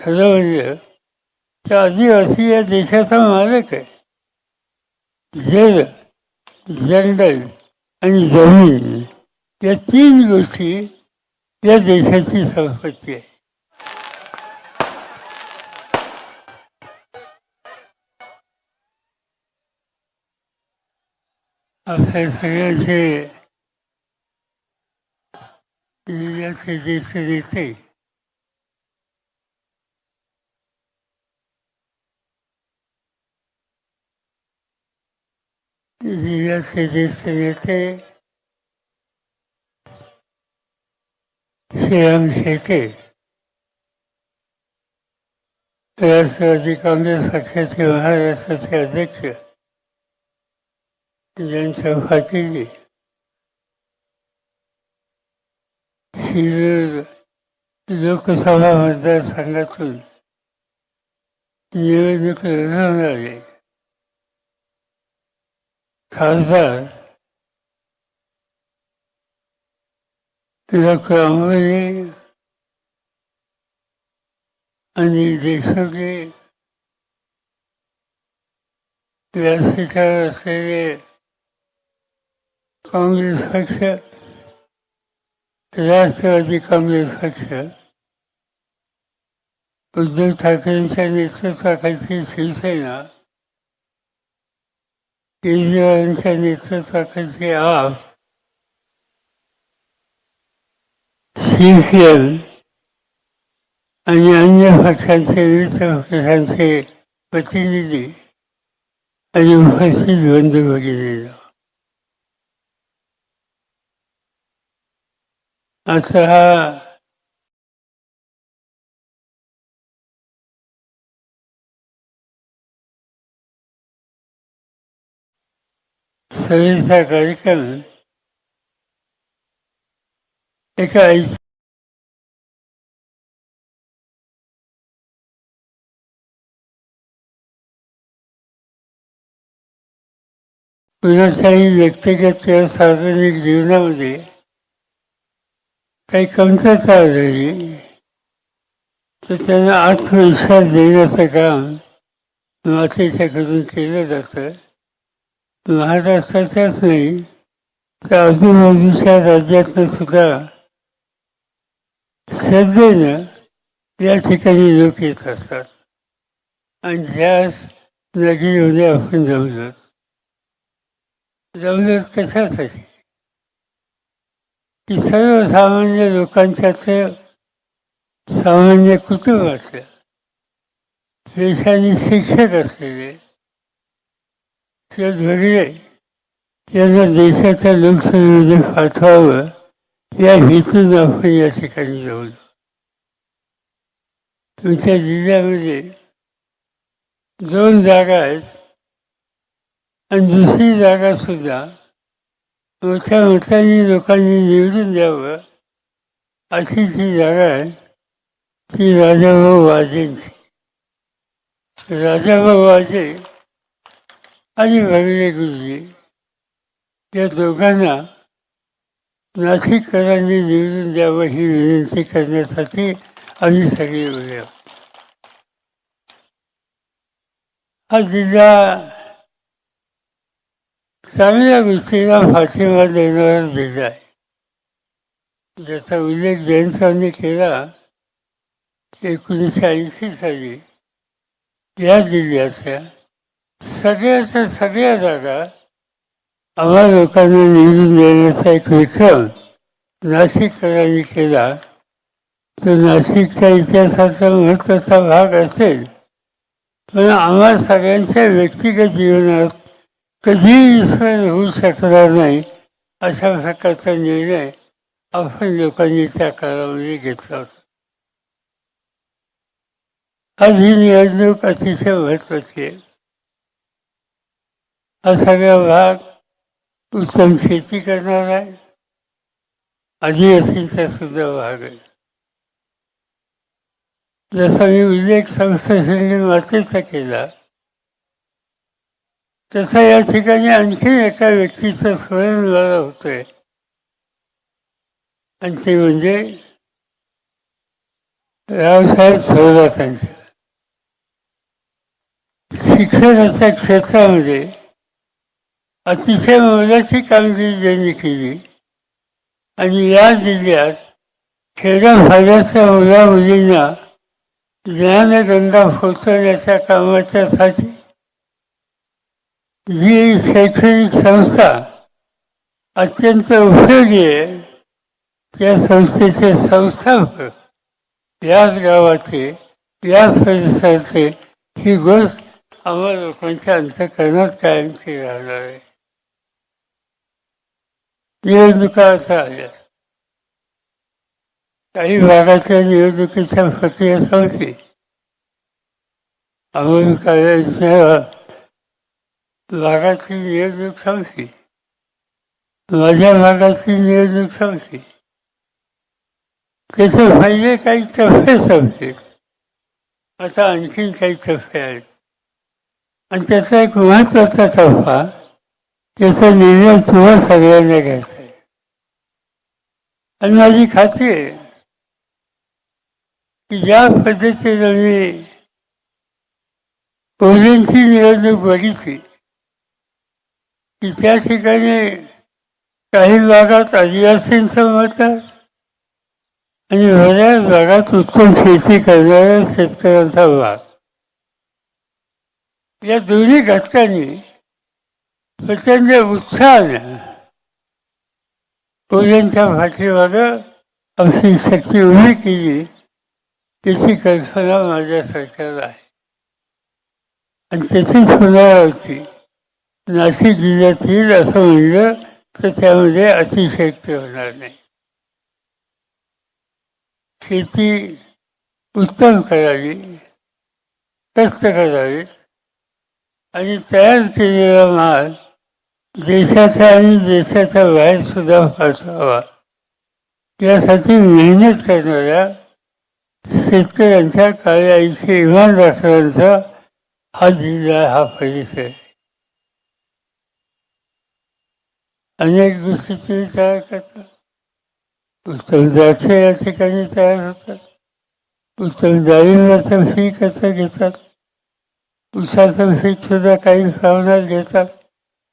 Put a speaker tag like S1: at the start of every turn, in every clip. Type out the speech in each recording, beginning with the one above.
S1: ठरवलं तर आदिवासी या देशाचा मालक आहे. जल जंगल आणि जमीन या तीन गोष्टी या देशाची संपत्ती आहे. आपल्या सगळ्याचे जिल्ह्याचे ज्येष्ठ नेते जिल्ह्याचे ज्येष्ठ नेते श्रीराम शेटे राष्ट्रवादी काँग्रेस पक्षाचे महाराष्ट्राचे अध्यक्ष ज्यांच्या फाटीली शिरूर लोकसभा मतदारसंघातून निवडणूक लढवून आले खासदार डॉक्टर अंबोली आणि देशोके व्यासपीठावर असलेले काँग्रेस पक्ष राष्ट्रवादी काँग्रेस पक्ष उद्धव ठाकरेंच्या नेतृत्वाखालची शिवसेना केजरीवालांच्या नेतृत्वाखालची आप सीपीएम आणि अन्य पक्षांचे विविध पक्षांचे प्रतिनिधी आणि उपस्थित बंधू भगिनींनो आता हा सगळीचा कार्यक्रम एका ऐतिहासिक कुणाच्याही व्यक्तिगत किंवा सार्वजनिक जीवनामध्ये काही कमतरता आढळली तर त्यांना आत्मविश्वास देण्याचं काम मातेच्याकडून केलं जातं. महाराष्ट्राच्याच नाही तर आजूबाजूच्या राज्यातनं सुद्धा श्रद्धेनं या ठिकाणी लोक येत असतात. आणि ज्यास नदीमध्ये आपण जमलोत जमलोत कशासाठी? की सर्वसामान्य लोकांच्याचं सामान्य कुटुंबाचं देशाने शिक्षक असलेले भगले यांना देशाच्या लोकसभेमध्ये पाठवावं. या हेतून आपण या ठिकाणी जाऊ तुमच्या जिल्ह्यामध्ये दोन जागा आहेत. आणि दुसरी जागा सुद्धा मोठ्या मतांनी लोकांनी निवडून द्यावं अशी जी जागा आहे ती राजाभाऊ वाजेंची. राजाभाऊ वाजे आणि भगले गुरुजी या दोघांना नाशिककरांनी निवडून द्यावं ही विनंती करण्यासाठी आम्ही सगळे उभे हा जिल्हा चांगल्या गोष्टीला फाशीमा देणारा जिल्हा आहे. ज्याचा उल्लेख जयंतांनी केला एकोणीसशे ऐंशी साली या जिल्ह्याच्या सगळ्याच्या सगळ्या जागा आम्हा लोकांना निवडून देण्याचा एक विक्रम नाशिककरांनी केला. तो नाशिकच्या इतिहासाचा महत्त्वाचा भाग असेल. पण आम्हा सगळ्यांच्या व्यक्तिगत जीवनात कधीही विस्मरण होऊ शकणार नाही अशा प्रकारचा निर्णय आपण लोकांनी त्या काळामध्ये घेतला होता. आज ही निवडणूक अतिशय महत्वाची आहे. हा सगळा भाग उत्तम शेती करणार आहे. आदिवासींचा सुद्धा भाग आहे. जसा मी उल्लेख संस्थेने मातेचा केला तसा या ठिकाणी आणखी एका व्यक्तीचं स्मरण मला होतंय. आणि ते म्हणजे रावसाहेब थोरातांच्या शिक्षणाच्या क्षेत्रामध्ये अतिशय मोलाची कामगिरी त्यांनी केली आणि या जिल्ह्यात खेड्याभागाच्या मुला मुलींना ज्ञानगंगा पोचवण्याच्या कामाच्यासाठी जी शैक्षणिक संस्था अत्यंत उपयोगी आहे. त्या संस्थेचे संस्थापक याच गावाचे याच परिसराचे ही गोष्ट आम्हा लोकांच्या अंतकरणात कायमची राहणार आहे. निवडणुका असं आल्या काही भागाच्या निवडणुकीच्या प्रक्रिया संपली अमोल कार्याच्या भागाची निवडणूक संपली. माझ्या भागाची निवडणूक संपली. त्याचे पहिले काही टप्पे संपले. आता आणखीन काही टप्पे आहेत. आणि त्याचा एक महत्त्वाचा टप्पा त्याचा निर्णय तुम्हा सगळ्यांना घ्यायचा. आहे आणि माझी खात्री आहे की ज्या पद्धतीने मी कोल्ह्यांची निवडणूक बघितली की त्या ठिकाणी काही भागात आदिवासींचं मत आहे आणि बऱ्याच भागात उत्तम शेती करणाऱ्या शेतकऱ्यांचा भाग. या दोन्ही घटकांनी प्रचंड उत्साहानं कोल्ह्यांच्या भाषेवर अशी शक्ती उभी केली त्याची कल्पना माझ्या सरकारला आहे. आणि त्याचीच पुनरावृत्ती नाशिक जिल्ह्यात येईल असं म्हणलं तर त्यामध्ये अतिशयक्ती होणार नाही. शेती उत्तम करावी कष्ट करावी आणि तयार केलेला माल देशाचा आणि देशाचा बाहेर सुद्धा यासाठी मेहनत करणाऱ्या शेतकऱ्यांच्या काळ्या आईचे इमान राखण्याचा हा जिल्हा हा परिसर आहे. अनेक गोष्टी तुम्ही तयार करतात. उत्तम द्राक्ष या ठिकाणी तयार होतात. उत्तम डाळिंबाचं फी कसं घेतात? उसाचं फीक सुद्धा काही प्रमाणात घेतात.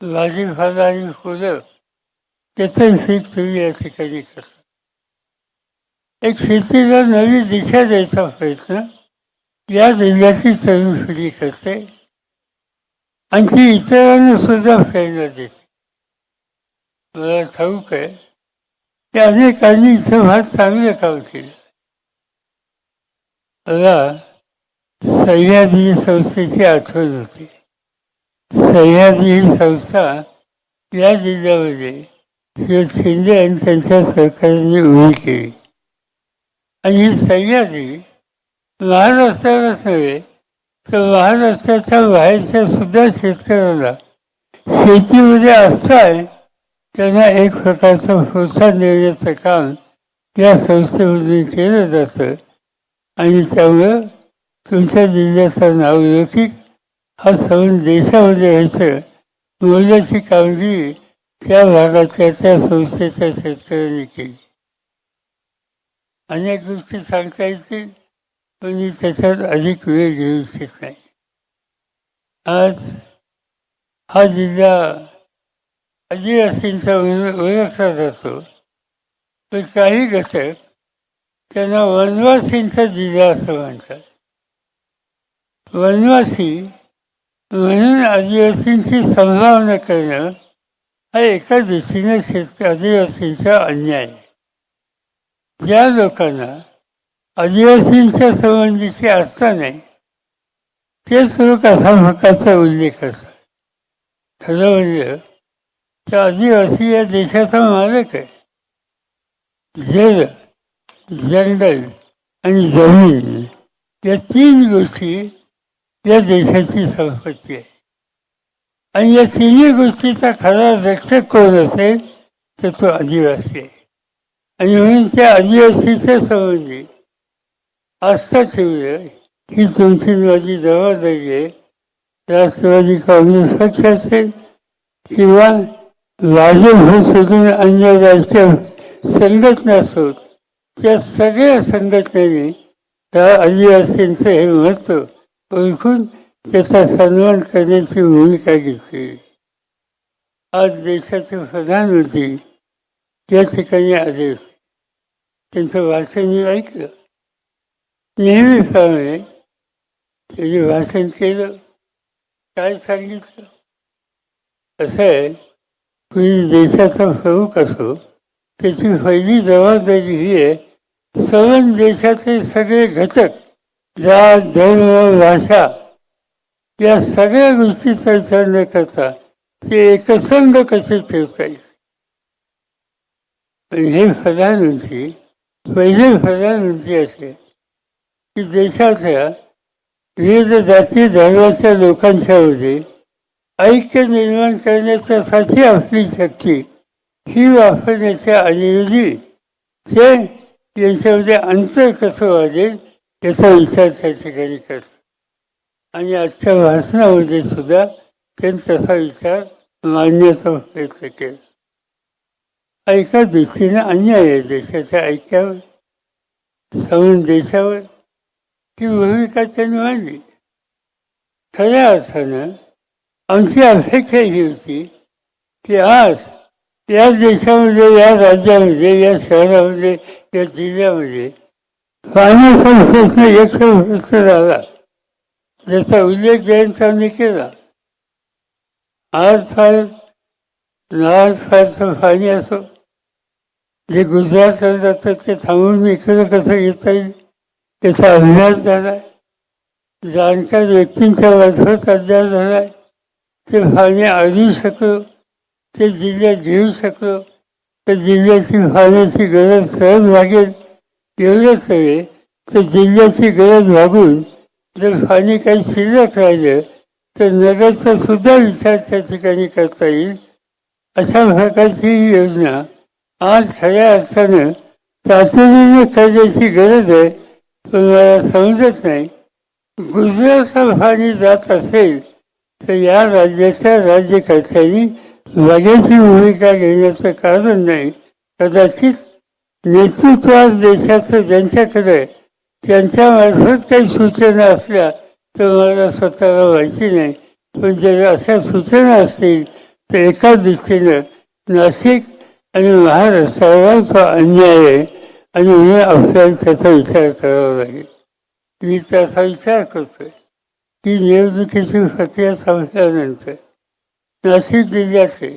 S1: भाजीपाला आणि फुलं त्याचं पीक तुम्ही या ठिकाणी करता. एक शेतीला नवी दिशा द्यायचा प्रयत्न या जिल्ह्याची तरुण पिढी करते आणि ती इतरांना सुद्धा प्रेरणा देते. मला ठाऊक आहे की अनेकांनी इथं फार चांगलं काम केलं. मला सह्याद्री संस्थेची आठवण होती. सह्याद्री ही संस्था या जिल्ह्यामध्ये श्री शिंदे आणि त्यांच्या सरकारने उभी केली. आणि ही सह्याद्री महाराष्ट्रालाच नव्हे तर महाराष्ट्राच्या बाहेरच्या सुद्धा शेतकऱ्यांना शेतीमध्ये असताय त्यांना एक प्रकारचं प्रोत्साहन देण्याचं काम या संस्थेमधून केलं जातं. आणि त्यामुळं तुमच्या जिल्ह्याचं नाव लौकिक हा सण देशामध्ये यायचं मूल्याची कामगिरी त्या भागाच्या त्या संस्थेच्या शेतकऱ्यांनी केली. अनेक गोष्टी सांगता येतील पण मी त्याच्यात अधिक वेळ घेऊ इच्छित नाही. आज हा जिल्हा आदिवासींचा ओळखला जातो तर काही घटक त्यांना वनवासींचा जिल्हा असं म्हणतात. वनवासी म्हणून आदिवासींची संभावना करणं हा एका दृष्टीने शेतक आदिवासींचा अन्याय. ज्या लोकांना आदिवासींच्या संबंधीची आस्था नाही तेच लोक असा हक्काचा उल्लेख असतात खरं म्हणजे तर आदिवासी या देशाचा मालक आहे. जल जंगल आणि जमीन या तीन गोष्टी या देशाची संपत्ती आहे. आणि या तिन्ही गोष्टीचा खरा रक्षक कोण असेल तर तो आदिवासी आहे. आणि म्हणून त्या आदिवासीच्या संबंधी आस्था ठेवलं ही तुमची माझी जबाबदारी आहे. राष्ट्रवादी काँग्रेस पक्ष असेल किंवा भाजप सोडून अन्य राष्ट्रीय संघटना असोत त्या सगळ्या संघटनेने त्या आदिवासींचं हे महत्त्व ओळखून त्याचा सन्मान करण्याची भूमिका घेतली. आज देशाचे प्रधानमंत्री या ठिकाणी आले त्यांचं भाषण मी ऐकलं. नेहमीप्रमाणे त्याचे भाषण केलं. काय सांगितलं? असं आहे कुणी देशाचा प्रमुख असो त्याची पहिली जबाबदारी ही आहे सवन देशाचे सगळे घटक ज्या धर्म भाषा या सगळ्या गोष्टीचा विचार न करता ते एकसंग कसे ठेवता येईल पण हे प्रधानमंत्री पहिले प्रधानमंत्री असे की देशाच्या विविध जाती धर्माच्या लोकांच्यामध्ये ऐक्य निर्माण करण्याच्यासाठी आपली शक्ती ही वापरण्याच्या ऐवजी ते यांच्यामध्ये अंतर कसं वाजेल त्याचा विचार त्या ठिकाणी करतात आणि आजच्या भाषणामध्ये सुद्धा त्यांनी तसा विचार मांडण्याचा प्रयत्न केला. एका दृष्टीने अन्याय आहे देशाच्या ऐक्यावर समान देशावर ती भूमिका त्यांनी मांडली. खऱ्या अर्थानं आमची अपेक्षा ही होती की आज या देशामध्ये या राज्यामध्ये या शहरामध्ये या जिल्ह्यामध्ये पाण्याचा प्रश्न एकशे प्रश्न झाला ज्याचा उल्लेख जयंतांनी केला. आज फार आज फारचं पाणी असो. जे गुजरातला जातं ते थांबून इकडं कसं घेता येईल त्याचा अभ्यास झाला जाणकार व्यक्तींच्या मार्फत अभ्यास झाला ते पाणी आणू शकलो ते जिल्ह्यात घेऊ शकलो. तर जिल्ह्याची फाण्याची गरज सहज लागेल एवढंच नव्हे तर जिल्ह्याची गरज भागून जर पाणी काही शिल्लक राहिलं तर नगरचा सुद्धा विचार त्या ठिकाणी करता येईल. अशा प्रकारची ही योजना आज खऱ्या अर्थानं तातडीने करण्याची गरज आहे पण मला समजत नाही. गुजरातचा पाणी जात असेल तर या राज्याच्या राज्यकर्त्यांनी लगेची भूमिका घेण्याचं कारण नाही. कदाचित नेतृत्वात देशाचं ज्यांच्याकडे त्यांच्या मार्फत काही सूचना असल्या तर मला स्वतःला व्हायची नाही. पण जर अशा सूचना असतील तर एका दृष्टीनं नाशिक आणि महाराष्ट्रावर तो अन्याय आहे आणि म्हणून आपल्याला त्याचा विचार करावा लागेल. मी त्याचा विचार करतोय की निवडणुकीची प्रक्रिया संपल्यानंतर नाशिक जिल्ह्याचे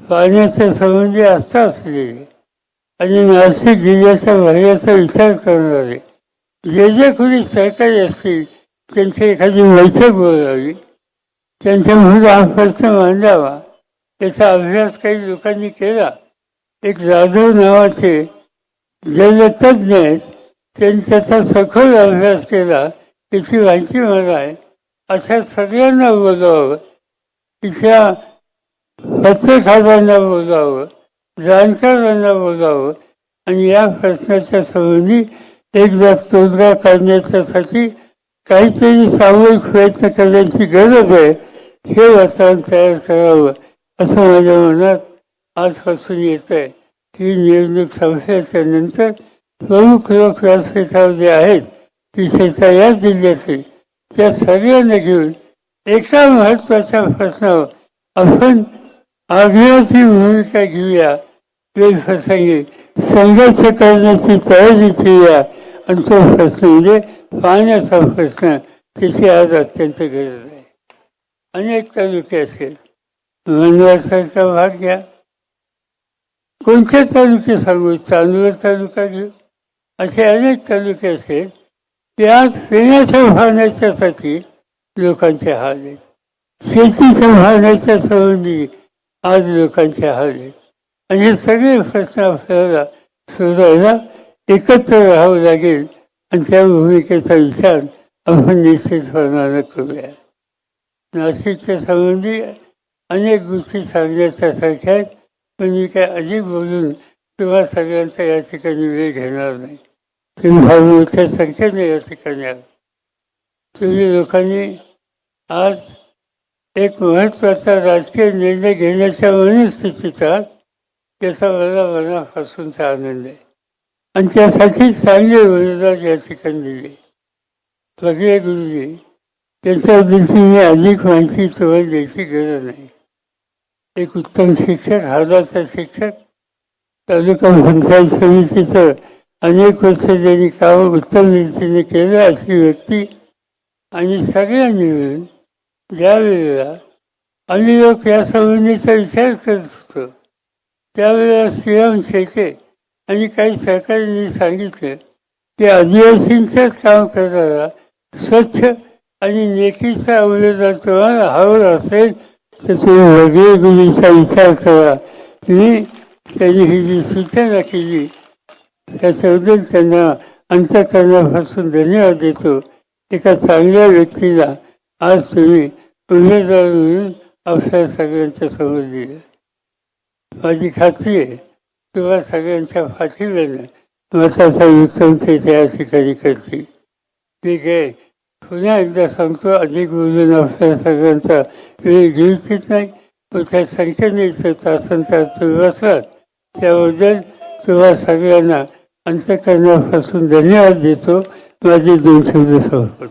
S1: पाण्याच्या संबंधी असता असलेले आणि नाशिक जिल्ह्याच्या भल्याचा विचार करणारे. जे जे कोणी सरकारी असतील त्यांची एखादी बैठक बोलावी. त्यांच्या हा मांडावा याचा अभ्यास काही लोकांनी केला. एक जाधव नावाचे जलतज्ञ आहेत. त्यांनी त्याचा सखोल अभ्यास केला. त्याची माहिती मला आहे. अशा सगळ्यांना बोलावं. तिच्या पत्रकारांना बोलावं. जाणकारांना बोलावं आणि या प्रश्नाच्या संबंधी एकदा तोडगा काढण्याच्यासाठी काहीतरी सामूहिक प्रयत्न करण्याची गरज आहे हे वातावरण तयार करावं असं माझ्या मनात आजपासून येत आहे ही निवडणूक संपल्याच्या नंतर प्रमुख लोक व्यासपीठावर आहेत विशेषतः या जिल्ह्यातील. त्या सगळ्यांना घेऊन एका महत्त्वाच्या प्रश्नावर आपण आग्रहाची भूमिका घेऊया. वेगप्रसंगी संघर्ष करण्याची तयारी ठेवूया आणि तो प्रश्न म्हणजे पाण्याचा प्रश्न तिथे आज अत्यंत गरज आहे. अनेक तालुके असेल. वनवासाचा भाग घ्या. कोणत्या तालुके सांगू? चांदूर तालुका घेऊ. असे अनेक तालुके असेल. की आज पिण्याच्या पाण्याच्यासाठी लोकांचे हाल आहेत. शेतीच्या पाण्याच्या संबंधी आज लोकांचे हाल आहेत. आणि हे सगळे प्रश्न आपल्याला सोडवायला एकत्र राहावं लागेल आणि त्या भूमिकेचा विचार आपण निश्चितपणानं करूया. नाशिकच्या संबंधी अनेक गोष्टी सांगण्याच्या सारख्या आहेत पण मी काय अधिक बोलून किंवा सगळ्यांचा या ठिकाणी वेळ घेणार नाही. तुम्ही फार मोठ्या संख्येने या ठिकाणी आला तुम्ही लोकांनी आज एक महत्त्वाचा राजकीय निर्णय घेण्याच्या मनस्थितीत आहात. त्याचा मला मनापासूनचा आनंद आहे आणि त्यासाठी चांगले विरोधात या ठिकाणी दिले. बघे गुरुजी त्याच्याबद्दलची मी अधिक माहिती तुम्हाला द्यायची गरज नाही. एक उत्तम शिक्षक हार्दाचा शिक्षक तालुका पंचायत समितीचं अनेक वर्ष ज्यांनी काम उत्तम रीतीने केलं अशी व्यक्ती आणि सगळ्यांनी मिळून ज्या वेळेला आणि लोक या संबंधीचा विचार करत त्यावेळेला श्रीराम शेटे आणि काही सहकाऱ्यांनी सांगितलं की आदिवासींचंच काम करणारा स्वच्छ आणि नेकीचा अवलंबा तुम्हाला हवं असेल तर तुम्ही वगैरे गुणीचा विचार करा. मी त्यांनी ही जी सूचना केली त्याच्याबद्दल त्यांना अंतकरणापासून धन्यवाद देतो. एका चांगल्या व्यक्तीला आज तुम्ही उमेदवार म्हणून आपल्या सगळ्यांच्या समोर दिलं. माझी खात्री आहे किंवा सगळ्यांच्या पाठिंब्यानं मताचा विक्रम ते त्या ठिकाणी करतील ठीक आहे पुन्हा एकदा सांगतो अधिक बोलून आपल्या सगळ्यांचा वेळ घेऊच नाही. त्या संख्येने इथं तासन तास तुम्ही बसलात त्याबद्दल तुम्हा सगळ्यांना अंतकरणापासून धन्यवाद देतो. माझे दोन शब्द समर्पण